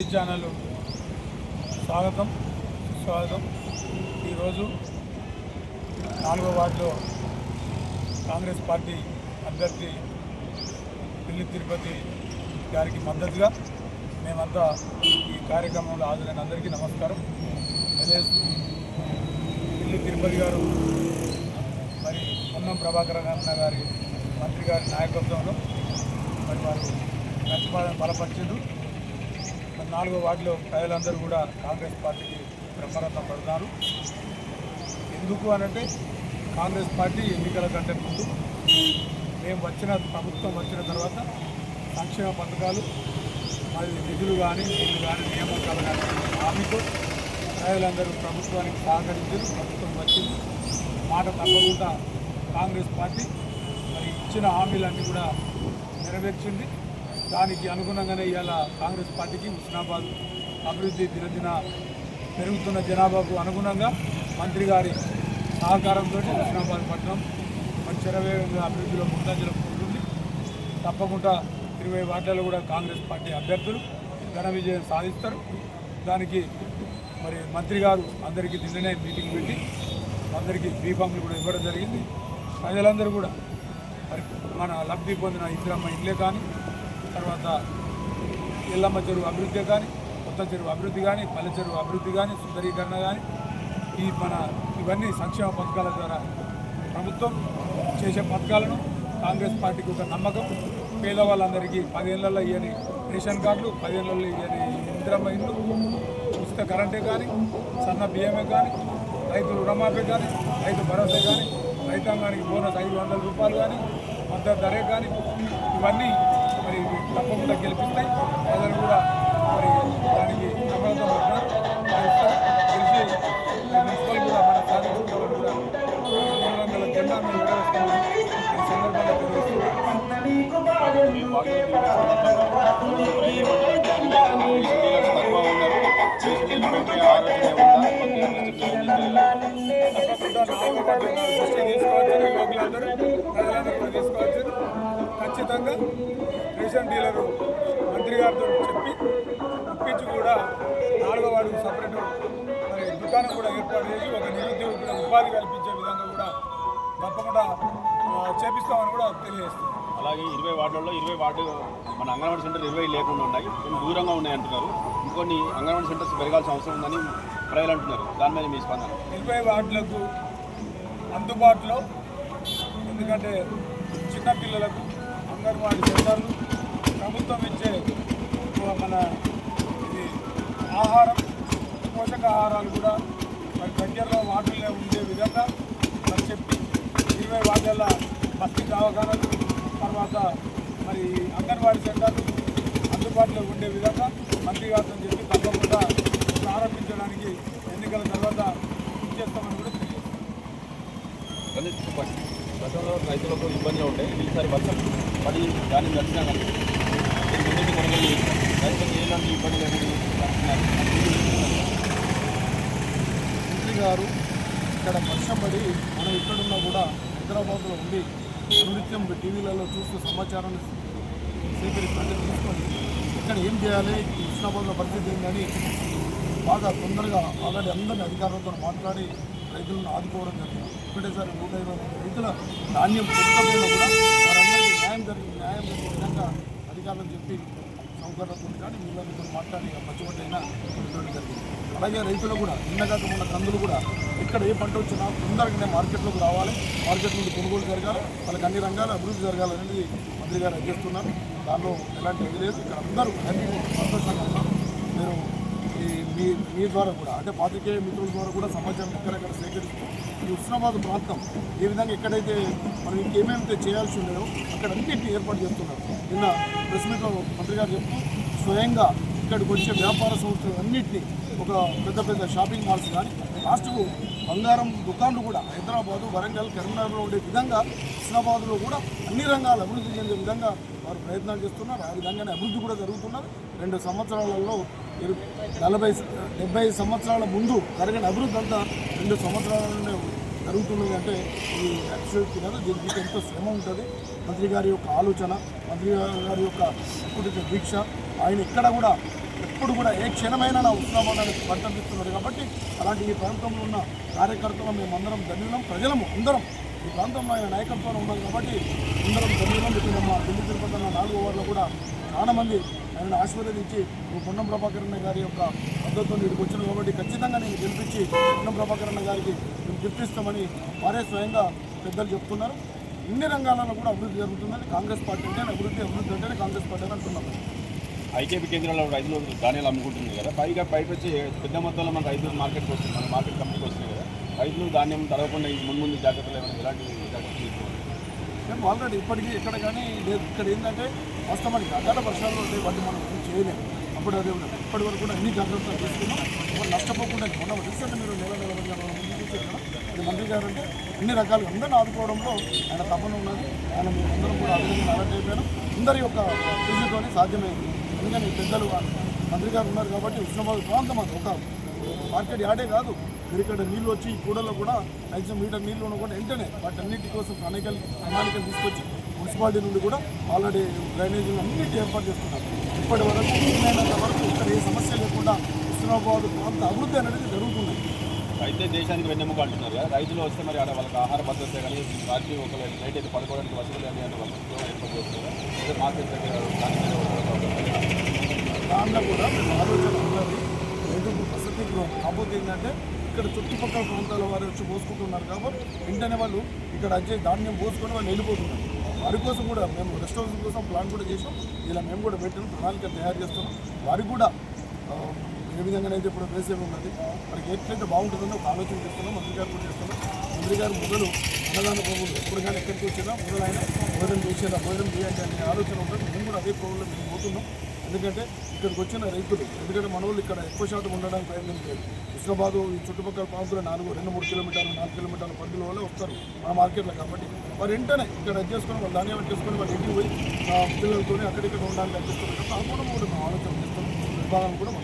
Channel స్వాగతం స్వాగతం. ఈరోజు నాలుగో వార్డులో కాంగ్రెస్ పార్టీ అభ్యర్థి పిల్లి తిరుపతి గారికి మద్దతుగా మేమంతా ఈ కార్యక్రమంలో హాజరైన అందరికీ నమస్కారం. పిల్లి తిరుపతి గారు మరి పొన్నం ప్రభాకర్ అన్న గారి మంత్రి గారి నాయకత్వంలో మరి వారు ప్రతిపాదన బలపరిచారు నాలుగో వార్డులో ప్రజలందరూ కూడా కాంగ్రెస్ పార్టీకి బ్రహ్మరథం పడతారు ఎందుకు అనంటే కాంగ్రెస్ పార్టీ ఎన్నికల కంటే ముందు మేము వచ్చిన ప్రభుత్వం వచ్చిన తర్వాత సంక్షేమ పథకాలు మరి నిధులు కానీ నిధులు కానీ నియామకాలు కానీ హామీతో ప్రజలందరూ ప్రభుత్వానికి సహకరించారు ప్రభుత్వం వచ్చింది. మాట తప్పకుండా కాంగ్రెస్ పార్టీ మరి ఇచ్చిన హామీలన్నీ కూడా నెరవేర్చింది. దానికి అనుగుణంగానే ఇవాళ కాంగ్రెస్ పార్టీకి హుస్నాబాద్ అభివృద్ధి దినదిన పెరుగుతున్న జనాభాకు అనుగుణంగా మంత్రి గారి సహకారంతో హుస్నాబాద్ పట్టణం మరి చెరవేగంగా అభివృద్ధిలో ముందంజలో ఉంటుంది తప్పకుండా ఇరవై వార్డులలో కూడా కాంగ్రెస్ పార్టీ అభ్యర్థులు ఘన విజయం సాధిస్తారు. దానికి మరి మంత్రి గారు అందరికీ నిన్ననే మీటింగ్ పెట్టి అందరికీ బీఫామ్లు కూడా ఇవ్వడం జరిగింది. ప్రజలందరూ కూడా మరి మన లబ్ధి పొందిన ఇందిరమ్మ ఇల్లే కానీ తర్వాత ఎల్లమ్మ చెరువు అభివృద్ధి కానీ కొత్త చెరువు అభివృద్ధి కానీ పల్లె చెరువు అభివృద్ధి కానీ సుందరీకరణ కానీ ఈ మన ఇవన్నీ సంక్షేమ పథకాల ద్వారా ప్రభుత్వం చేసే పథకాలను కాంగ్రెస్ పార్టీకి ఒక నమ్మకం. పేదవాళ్ళందరికీ పదేళ్ళల్లో ఇవ్వని రేషన్ కార్డులు పదేళ్ళలో ఇవ్వని ఇంద్రమ్మ ఇల్లు ఉచిత కరెంటే కానీ సన్న బియ్యమే కానీ రైతు రుణమాఫీ కానీ రైతు భరోసా కానీ రైతాంగానికి బోనస్ ఐదు వందల రూపాయలు కానీ మద్దతు ధరే కానీ ఇవన్నీ తప్పకుండా గెలిపిస్తాయి. ప్రజలు కూడా మరి దానికి పడుతున్నారు గెలిచి మున్సిపల్ కూడా మన సాధించుకోవాలని కూడా మూడు వందల జెండా మేము విడవేస్తున్నాము ఈ సందర్భంగా తెలియజేస్తున్నాం తప్పకుండా నాలుగో వార్డు దృష్టి తీసుకోవచ్చు యువకులందరూ ప్రజలందరూ కూడా తీసుకోవచ్చు ఖచ్చితంగా రేషన్ డీలరు మంత్రి గారితో చెప్పి ఒప్పించి కూడా నాలుగో వార్డుకు సపరేట్ మరి దుకాణం కూడా ఏర్పాటు చేసి ఒక నిరుద్యోగులకు ఉపాధి కల్పించే విధంగా కూడా తప్పకుండా చేపిస్తామని కూడా తెలియజేస్తున్నాం. అలాగే ఇరవై వార్డులలో ఇరవై వార్డు మన అంగన్వాడీ సెంటర్ ఇరవై లేకుండా ఉన్నాయి. కొన్ని దూరంగా ఉన్నాయి అంటున్నారు. ఇంకొన్ని అంగన్వాడీ సెంటర్స్ పెరగాల్సిన అవసరం ఉందని ప్రజలు అంటున్నారు. దాని మీద మీ స్పందన? ఇరవై వార్డులకు అందుబాటులో ఎందుకంటే చిన్నపిల్లలకు అంగన్వాడీ సెంటర్లు పోషకాహారాలు కూడా మరి దగ్గరలో వాటిల్లో ఉండే విధంగా మరి చెప్పి ఇరవై వార్డుల బస్తీ దవాఖానాలు తర్వాత మరి అంగన్వాడీ సెంటర్లు అందుబాటులో ఉండే విధంగా మంత్రి గారితో చెప్పి తప్పకుండా ప్రారంభించడానికి ఎన్నికల తర్వాత ఇచ్చేస్తామని కూడా తెలియజేస్తాం గతంలో రైతులకు ఇబ్బందులు ఉంటాయి ఈసారి వర్షం పడి దాన్ని నడిచినా ముందుకు కొనుగోలు రైతులకు ఎలాంటి ఇబ్బంది లేకుండా గారు ఇక్కడ వర్షం పడి మనం ఇక్కడున్నా కూడా హైదరాబాద్లో ఉండి నృత్యం టీవీలలో చూస్తూ సమాచారాన్ని సేకరించి తీసుకొని ఇక్కడ ఏం చేయాలి? కృష్ణాబాద్లో పరిస్థితి ఏంటని బాగా తొందరగా ఆల్రెడీ అందరిని అధికారులతో మాట్లాడి రైతులను ఆదుకోవడం జరిగింది. ఒకటేసారి నూట ఇరవై రైతుల ధాన్యం కూడా వారందరికీ న్యాయం జరిగింది న్యాయం జరిగే విధంగా అధికారులకు చెప్పి సౌకర్యాలతో కానీ వీళ్ళతో మాట్లాడి పచ్చిబట్టైనా కొనుగోలు జరిగింది. అలాగే రైతులు కూడా నిన్నగాక ఉన్న కందులు కూడా ఇక్కడ ఏ పంట వచ్చినా తొందరగానే మార్కెట్లోకి రావాలి. మార్కెట్ నుండి కొనుగోలు జరగాలి వాళ్ళకి అన్ని రంగాలు అభివృద్ధి జరగాలనేది మంత్రి గారు అధ్యస్తున్నారు దానిలో ఎలాంటి ఇది లేదు. ఇక్కడ అందరూ హ్యాపీ సంతోషంగా ఉన్నారు. నేను ఈ మీ మీ ద్వారా కూడా అంటే పాత్రికేయ మిత్రుల ద్వారా కూడా సమాచారం ఎక్కడెక్కడ సేకరిస్తూ ఈ ఉస్నాబాద్ ప్రాంతం ఏ విధంగా ఎక్కడైతే మనం ఇంకేమేమైతే చేయాల్సి ఉండేదో అక్కడ అన్నింటినీ ఏర్పాటు చేస్తున్నారు. నిన్న ప్రెస్ మీట్లో మంత్రి గారు చెప్తూ స్వయంగా ఇక్కడికి వచ్చే వ్యాపార సంస్థలు అన్నింటినీ ఒక పెద్ద పెద్ద షాపింగ్ మాల్స్ కానీ లాస్ట్కు బంగారం దుకాన్లు కూడా హైదరాబాదు వరంగల్ కరీంనగర్లో ఉండే విధంగా హుస్నాబాద్లో కూడా అన్ని రంగాలు అభివృద్ధి చెందే విధంగా వారు ప్రయత్నాలు చేస్తున్నారు. ఆ విధంగానే అభివృద్ధి కూడా జరుగుతున్నారు రెండు సంవత్సరాలలో నలభై డెబ్బై సంవత్సరాల ముందు జరిగిన అభివృద్ధి అంతా రెండు సంవత్సరాలలోనే జరుగుతున్నది అంటే ఈ యాక్చువల్కి కింద దీనికి ఎంతో శ్రమ ఉంటుంది? మంత్రి గారి యొక్క ఆలోచన మంత్రి గారి యొక్క కుటుంబ దీక్ష ఆయన ఎక్కడ కూడా ఎప్పుడు కూడా ఏ క్షణమైనా నా ఉత్సాహాన్ని పరితపిస్తున్నారు కాబట్టి అలాంటి ఈ ప్రాంతంలో ఉన్న కార్యకర్తలు మేమందరం ధన్యులం ప్రజలము అందరం. ఈ ప్రాంతంలో ఆయన నాయకత్వంలో ఉన్నాం కాబట్టి అందరం ధన్యులం. ఇక్కడ మా ఢిల్లీ తిరుపతి అన్న నాలుగో వారిలో కూడా చాలా మంది ఆయన ఆశీర్వదించి పొన్నం ప్రభాకర్ గారి యొక్క మద్దతుతో ఇక్కడికి వచ్చిన కాబట్టి ఖచ్చితంగా నేను గెలిపించి పొన్నం ప్రభాకర్ గారికి ఇస్తామని వారే స్వయంగా పెద్దలు చెప్తున్నారు. ఇన్ని రంగాలలో కూడా అభివృద్ధి జరుగుతుందని కాంగ్రెస్ పార్టీ అంటే అభివృద్ధి అభివృద్ధి అంటేనే కాంగ్రెస్ పార్టీ అని అంటున్నాం ఐకేపీ కేంద్రాల్లో రైతులు ధాన్యాలు అమ్ముకుంటుంది కదా. పైగా పైపొచ్చి పెద్ద మొత్తంలో మన రైతులు మార్కెట్కి వస్తుంది మన మార్కెట్ కంపెనీకి వస్తున్నాయి కదా. రైతులు ధాన్యం తడవకుండా ఈ ముందు ముందు జాగ్రత్తలు ఏమైనా ఎలాంటి జాగ్రత్తలు తీసుకోవాలి? మేము ఆల్రెడీ ఇప్పటికీ ఇక్కడ కానీ లేదు. ఇక్కడ ఏంటంటే వాస్తవానికి అకాల వర్షాలు ఉంటే వాటిని మనం చేయలేము. అప్పుడు అదే ఉన్నది ఇప్పటి వరకు కూడా అన్ని జాగ్రత్తలు తీసుకున్నాం. ఎవరు నష్టపోకుండా మొన్న రీసెంట్ మీరు నెల నెల రోజుల మంత్రి గారు అంటే అన్ని రకాలు అందరిని ఆదుకోవడంలో ఆయన తపన ఉన్నది. ఆయన మీరు అందరం కూడా అభివృద్ధి అలర్ట్ అయిపోయాను అందరి యొక్క కృషితోనే సాధ్యమైంది. ఎందుకని పెద్దలు మంత్రి గారు ఉన్నారు కాబట్టి ఉస్మాబాద్ ప్రాంతం అది ఒక మార్కెట్ యాడే కాదు. మీరు ఇక్కడ నీళ్ళు వచ్చి ఈ కూడలో కూడా మ్యాక్సిమం మీటర్ నీళ్ళు ఉన్న కూడా వెంటనే వాటన్నిటి కోసం ప్రణాళికలు ప్రణాళికలు తీసుకొచ్చి మున్సిపాలిటీ నుండి కూడా ఆల్రెడీ డ్రైనేజీలు అన్నిటి ఏర్పాటు చేస్తున్నారు. ఇప్పటి వరకు వీలైనంత వరకు ఇక్కడ ఏ సమస్య లేకుండా హుస్నాబాద్ ప్రాంత అభివృద్ధి అనేది జరుగుతుంది. అయితే దేశానికి వెన్నెముక అంటున్నారు కదా. రైతులు వస్తే మరి ఆడ వాళ్ళకి ఆహార భద్రత కానీ రాత్రి ఒకవేళ నైట్ అయితే పడుకోవడానికి వసతులు కానీ అంటే వాళ్ళకి ఏర్పాటు చేస్తున్నారు అదే మార్కెట్ దగ్గర ఒక- దాంట్లో కూడా మేము ఆలోచన ఉన్నది రైతుకు వసతి కాకపోతే ఏంటంటే ఇక్కడ చుట్టుపక్కల ప్రాంతాల వారు వచ్చి పోసుకుంటున్నారు కాబట్టి వెంటనే వాళ్ళు ఇక్కడ వచ్చే ధాన్యం పోసుకొని వాళ్ళు వెళ్ళిపోతున్నారు. వారి కోసం కూడా మేము రెస్ట్ హౌస్ కోసం ప్లాన్ కూడా చేసాం ఇలా మేము కూడా పెట్టిన ప్రణాళిక తయారు చేస్తున్నాం. వారికి కూడా ఏ విధంగానైతే ఇప్పుడు వేసేవి ఉన్నది మనకి ఎట్లయితే బాగుంటుందో ఒక ఆలోచన చేస్తున్నాం మంత్రి గారు కూడా చేస్తున్నాం. మంత్రి గారు మొదలు అన్నదాన ప్రభుత్వం ఎప్పుడు కానీ ఎక్కడికి వచ్చినా మొదలు భోజనం చేసేదా భోజనం చేయాలి అనే ఆలోచన ఉంటుంది. మేము కూడా అదే ప్రోగ్రాంలో మేము పోతున్నాం. ఎందుకంటే ఇక్కడికి వచ్చిన రైతులు ఎందుకంటే మన వాళ్ళు ఇక్కడ ఎక్కువ శాతం ఉండడానికి ప్రయత్నం లేదు హుస్నాబాద్ ఈ చుట్టుపక్కల ప్రాంతంలో నాలుగు రెండు మూడు కిలోమీటర్లు నాలుగు కిలోమీటర్ల పరిధిలో వాళ్ళే వస్తారు మన మార్కెట్లో కాబట్టి. వారు వెంటనే ఇక్కడ అది చేసుకొని వాళ్ళు ధాన్యం చేసుకొని వాళ్ళు ఇంటికి పోయి పిల్లలతోనే అక్కడిక్కడ ఉండాలని అనిపిస్తున్నారు కాబట్టి ఆ కూడా కూడా ఆలోచన చేస్తున్నాం విభాగం కూడా